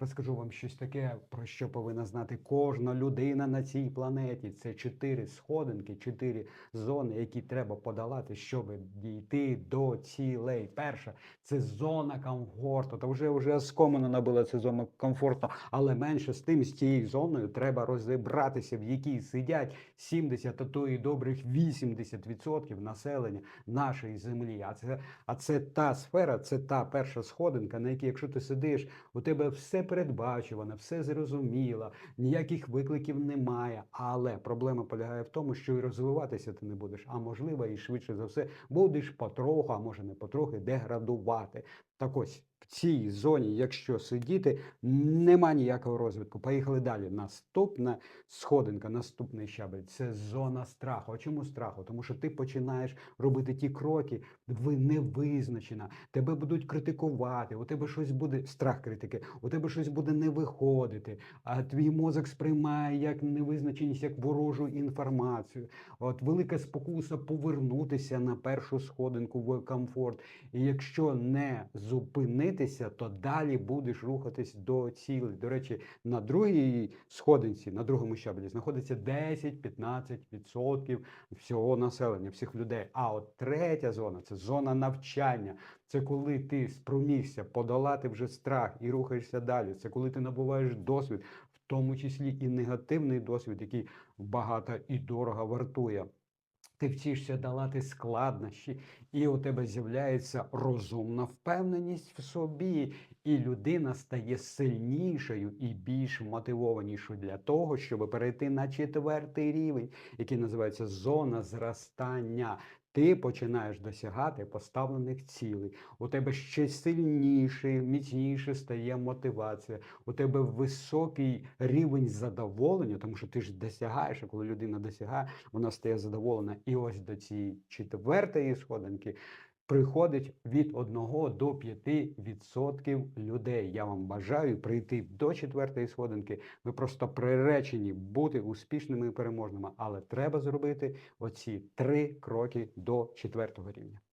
Розкажу вам щось таке, про що повинна знати кожна людина на цій планеті. Це чотири сходинки, чотири зони, які треба подолати, щоб дійти до цілей. Перша це зона комфорту. Та вже вже скомано набила це зона комфорту, але менше з тим, з цією зоною треба розібратися, в якій сидять 70, а то і добрих 80% населення нашої землі. А це, а це та сфера, це та перша сходинка, на якій, якщо ти сидиш, у тебе все передбачувано, все зрозуміло, ніяких викликів немає. Але проблема полягає в тому, що і розвиватися ти не будеш, а можливо, і швидше за все будеш потроху, а може не потрохи, деградувати. Так ось в цій зоні, якщо сидіти, нема ніякого розвитку. Поїхали далі. Наступна сходинка, наступний щабель це зона страху. А чому страху? Тому що ти починаєш робити ті кроки, ви не визначена, тебе будуть критикувати, у тебе щось буде страх критики, у тебе щось буде не виходити, а твій мозок сприймає як невизначеність, як ворожу інформацію. От велика спокуса повернутися на першу сходинку в комфорт. І якщо не зупинитися, то далі будеш рухатись до цілей. До речі, на другій сходинці, на другому щаблі, знаходиться 10-15% всього населення, всіх людей. А от третя зона це зона навчання. Це коли ти спромігся подолати вже страх і рухаєшся далі. Це коли ти набуваєш досвід, в тому числі і негативний досвід, який багато і дорого вартує. Ти вчишся долати складнощі, і у тебе з'являється розумна впевненість в собі, і людина стає сильнішою і більш мотивованішою для того, щоб перейти на четвертий рівень, який називається зона зростання. Ти починаєш досягати поставлених цілей. У тебе ще сильніше, міцніше стає мотивація. У тебе високий рівень задоволення, тому що ти ж досягаєш, а коли людина досягає, вона стає задоволена. І ось до цієї четвертої сходинки приходить від 1 до 5% людей. Я вам бажаю прийти до четвертої сходинки. Ви просто приречені бути успішними і переможними, але треба зробити оці три кроки до четвертого рівня.